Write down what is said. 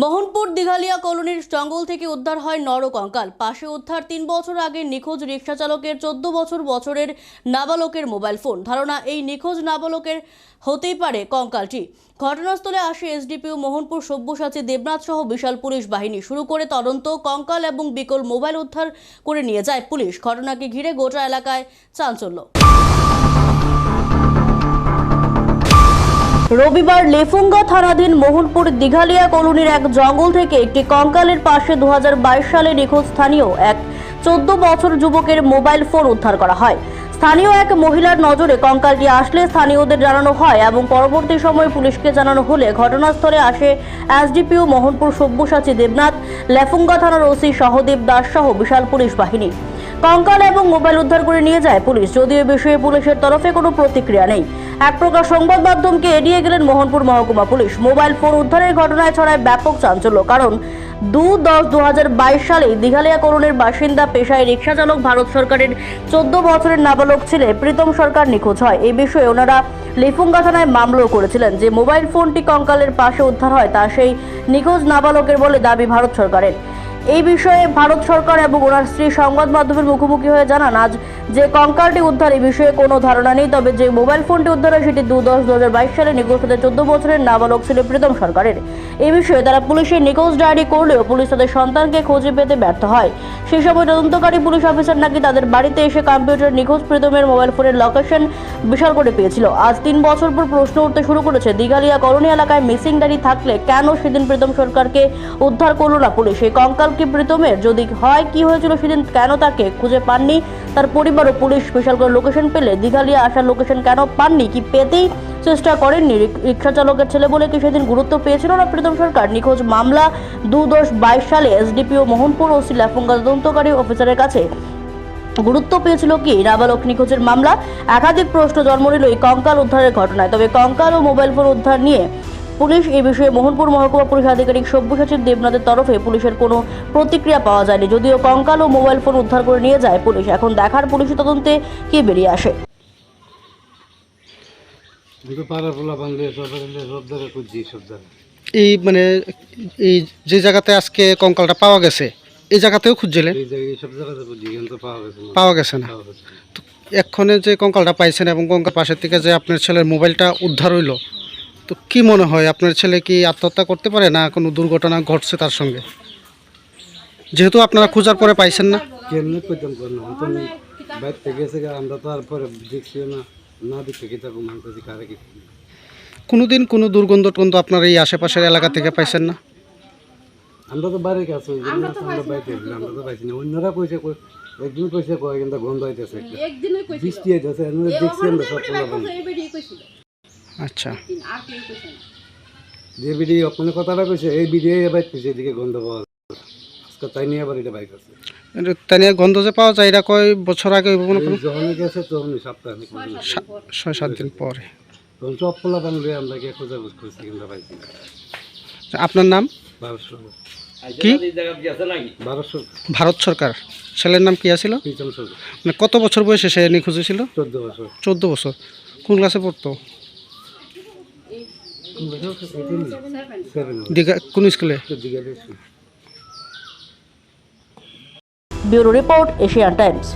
মোহনপুর দিঘালিয়া কলোনির জঙ্গল থেকে উদ্ধার হয় নরকঙ্কাল পাশে উদ্ধার তিন বছর আগে নিখোঁজ রিক্সা চালকের চোদ্দ বছর বছরের নাবালকের মোবাইল ফোন। ধারণা, এই নিখোঁজ নাবালকের হতেই পারে কঙ্কালটি। ঘটনাস্থলে আসে এসডিপিও মোহনপুর সব্যসাচী দেবনাথ সহ বিশাল পুলিশ বাহিনী। শুরু করে তদন্ত, কঙ্কাল এবং বিকল মোবাইল উদ্ধার করে নিয়ে যায় পুলিশ। ঘটনাকে ঘিরে গোটা এলাকায় চাঞ্চল্য। রবিবার লেফুঙ্গা থানাধীন মোহনপুর দিঘালিয়া কলোনির এক জঙ্গল থেকে একটি কঙ্কালের পাশে দু হাজার বাইশ সালে নিখোঁজ স্থানীয় এক চোদ্দ বছর যুবকের মোবাইল ফোন উদ্ধার করা হয়। স্থানীয় এক মহিলার নজরে কঙ্কালটি আসলে স্থানীয়দের জানানো হয় এবং পরবর্তী সময়ে পুলিশকে জানানো হলে ঘটনাস্থলে আসে এসডিপিও মোহনপুর সব্যসাচী দেবনাথ, লেফুঙ্গা থানার ওসি সহদেব দাস সহ বিশাল পুলিশ বাহিনী। কঙ্কাল এবং মোবাইল উদ্ধার করে নিয়ে যায় পুলিশ। যদিও বিষয়ে পুলিশের তরফে কোনো প্রতিক্রিয়া নেই। এক প্রকার সংবাদ মাধ্যমকে এড়িয়ে গেলেন মোহনপুর মহকুমা পুলিশ। মোবাইল ফোন উদ্ধারের ঘটনায় ছড়ায় ব্যাপক চাঞ্চল্য, কারণ দু দশ দু হাজার বাইশ সালে দিঘালিয়া করণের বাসিন্দা, পেশায় রিক্সা চালক ভারত সরকারের চোদ্দ বছরের নাবালক ছেলে প্রীতম সরকার নিখোঁজ হয়। এই বিষয়ে ওনারা লিফুঙ্গা থানায় মামলাও করেছিলেন। যে মোবাইল ফোনটি কঙ্কালের পাশে উদ্ধার হয়, তা সেই নিখোঁজ নাবালকের বলে দাবি ভারত সরকারের। এই বিষয়ে ভারত সরকার এবং ওনার স্ত্রী সংবাদ মাধ্যমের মুখোমুখি হয়ে জানান, আজ যে কঙ্কালটি উদ্ধার এই বিষয়ে কোনো ধারণা নেই, তবে যে মোবাইল ফোনটি উদ্ধার হয় সেটি দু দশ দু হাজার বাইশ সালে নিখোঁজ হতে চোদ্দ বছরের নাবালক ছিল প্রীতম সরকারের। এই বিষয়ে তারা পুলিশের নিখোঁজ ডায়েরি করলেও পুলিশ তাদের সন্তানকে খুঁজে পেতে ব্যর্থ হয়। সেই সময় তদন্তকারী পুলিশ অফিসার নাকি তাদের বাড়িতে এসে কম্পিউটার নিখোঁজ প্রীতমের মোবাইল ফোনের লোকেশন বিশাল করে পেয়েছিল। আজ তিন বছর পর প্রশ্ন উঠতে শুরু করেছে, দিঘালিয়া কলোনি এলাকায় মিসিং ডায়েরি থাকলে কেন সেদিন প্রীতম সরকারকে উদ্ধার করল না পুলিশ? এই কঙ্কাল কি প্রীতমের যদি হয়, কি হয়েছিল সেদিন কেন তাকে খুঁজে পাননি? তার পরিবার ও পুলিশ স্পেশাল করে লোকেশন পেলে দিঘালিয়া আসার লোকেশন কেন পাননি? কি পেতেই চেষ্টা করেননি রিক্সা চালকের ছেলে বলে কি সেদিন গুরুত্ব পেয়েছিল না প্রীতম সরকার? নিখোঁজ মামলা দু দশ বাইশ সালে এসডিপিও মোহনপুর ও সিলাফুঙ্গা তদন্তকারী অফিসারের কাছে। গুরুত্ব পেয়েছিল কি? নাবালক নিখোঁজের মামলা। একাধিক প্রশ্ন জন্ম নিল এই কঙ্কাল উদ্ধারের ঘটনায়। তবে কঙ্কাল ও মোবাইল ফোন উদ্ধার নিয়ে পুলিশ এই বিষয়ে মোহনপুর মহকুমা পুলিশ আধিকারিক সব্যসাচীর দেবনাথের তরফে পুলিশের কোনো প্রতিক্রিয়া পাওয়া যায়নি। যদিও কঙ্কাল ও মোবাইল ফোন উদ্ধার করে নিয়ে যায় পুলিশ এখন দেখার পুলিশ তদন্তে কি বেরিয়ে আসে? এই মানে এই যে জায়গাতে আজকে কঙ্কালটা পাওয়া গেছে এই জায়গাতেও খুঁজছিলেন পাওয়া গেছে না। এক্ষণে যে কঙ্কালটা পাইছেন এবং কঙ্কাল পাশের থেকে যে আপনার ছেলের মোবাইলটা উদ্ধার হইল তো কি মনে হয় আপনার ছেলে কি আত্মহত্যা করতে পারে না কোনো দুর্ঘটনা ঘটছে তার সঙ্গে? যেহেতু আপনারা খোঁজার পরে পাইছেন না। কেমনে কইতাম কর না তো বাইর থেকে গেছে আমরা তো আর পরে দেখছিও না না দেখতে কি থাকব মানতেছি কারে কি কোনোদিন কোনো দুর্গন্ধ টন্ধ আপনার এই আশেপাশের এলাকা থেকে পাইছেন না? আমরা তো বাইরে কাছে ওই জন্য আমরা বাইরে থাকলাম, আমরা তো পাইছি না। অন্যরা কইছে কই একদিন কইছে কয় কিন্তু গন্ধ হইতেছে একটা। বৃষ্টি হইতেছে এমনি দেখছি আমরা সব আচ্ছা। যে বিডি ওখানে কথাটা কইছে এই বিডি বাইর কইছে এদিকে গন্ধ পাওয়া যায়। আজকে তাই নিয়ে আবার এটা বাইক আছে এটা তাই নিয়ে গন্ধ যে পাওয়া যায় এটা কয় বছর আগে যখন গেছে তখনই সপ্তাহে ছয় সাত দিন পরে। তখন সব পোলা বান্ধে আমরা গিয়ে খোঁজা বুঝ করছি কিন্তু পাইছি না। আপনার নাম? কি? ভারত সরকার। ছেলের নাম কি আছিল? মানে কত বছর বয়সে সে নিখোঁজ ছিল চোদ্দ বছর। চোদ্দ বছর। কোন ক্লাসে পড়তো? कौन school bureau report Asian Times.